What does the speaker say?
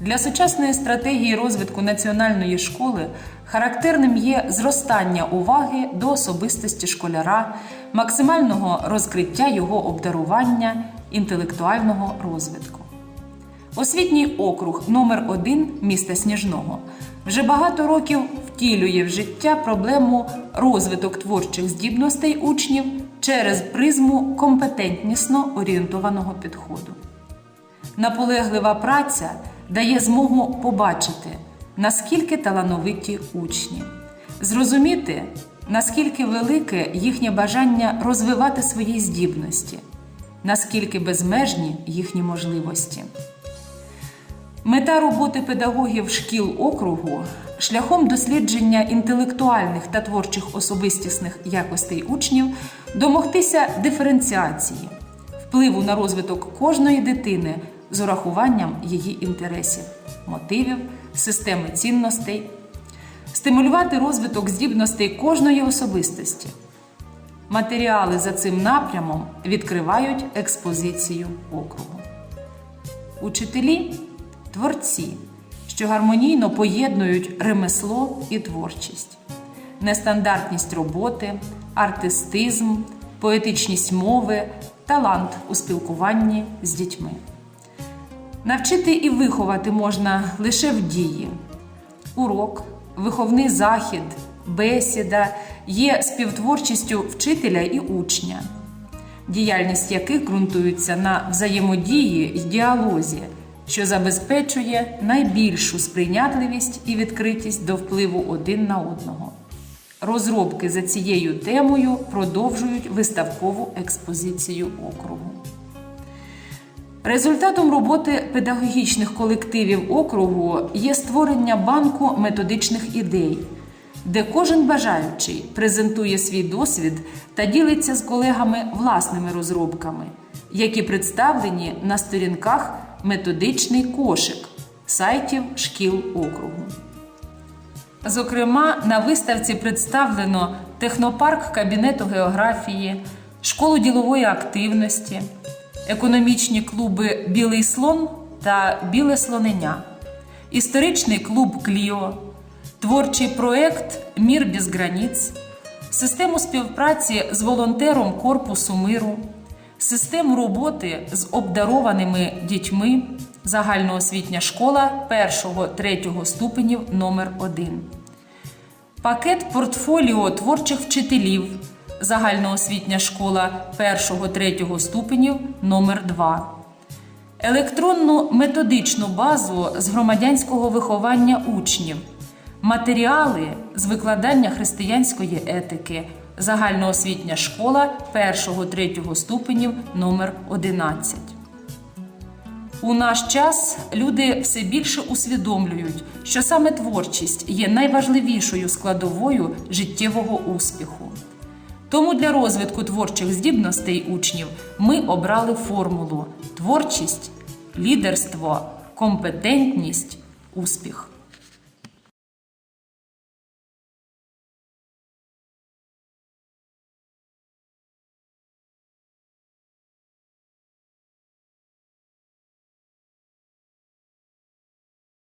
Для сучасної стратегії розвитку національної школи характерним є зростання уваги до особистості школяра, максимального розкриття його обдарування, інтелектуального розвитку. Освітній округ номер 1 міста Сніжного вже багато років втілює в життя проблему розвиток творчих здібностей учнів через призму компетентнісно орієнтованого підходу. Наполеглива праця дає змогу побачити, наскільки талановиті учні, зрозуміти, наскільки велике їхнє бажання розвивати свої здібності, наскільки безмежні їхні можливості. Мета роботи педагогів шкіл округу шляхом дослідження інтелектуальних та творчих особистісних якостей учнів домогтися диференціації, впливу на розвиток кожної дитини з урахуванням її інтересів, мотивів, системи цінностей, стимулювати розвиток здібностей кожної особистості. Матеріали за цим напрямом відкривають експозицію округу. Учителі творці, що гармонійно поєднують ремесло і творчість, нестандартність роботи, артистизм, поетичність мови, талант у спілкуванні з дітьми. Навчити і виховати можна лише в дії. Урок, виховний захід, бесіда є співтворчістю вчителя і учня, діяльність яких ґрунтується на взаємодії й діалозі, що забезпечує найбільшу сприйнятливість і відкритість до впливу один на одного. Розробки за цією темою продовжують виставкову експозицію округу. Результатом роботи педагогічних колективів округу є створення банку методичних ідей, де кожен бажаючий презентує свій досвід та ділиться з колегами власними розробками, які представлені на сторінках методичний кошик сайтів шкіл округу. Зокрема, на виставці представлено технопарк кабінету географії, школу ділової активності, економічні клуби Білий слон та Біле слонення, історичний клуб Кліо, творчий проект Мір без границь, систему співпраці з волонтером Корпусу миру, систему роботи з обдарованими дітьми, загальноосвітня школа 1-3 ступенів номер 1 Пакет портфоліо творчих вчителів, загальноосвітня школа 1-3 ступенів номер 2 електронну методичну базу з громадянського виховання учнів, матеріали з викладання християнської етики, загальноосвітня школа 1-3 ступенів номер 11 у наш час люди все більше усвідомлюють, що саме творчість є найважливішою складовою життєвого успіху. Тому для розвитку творчих здібностей учнів ми обрали формулу творчість, лідерство, компетентність, успіх.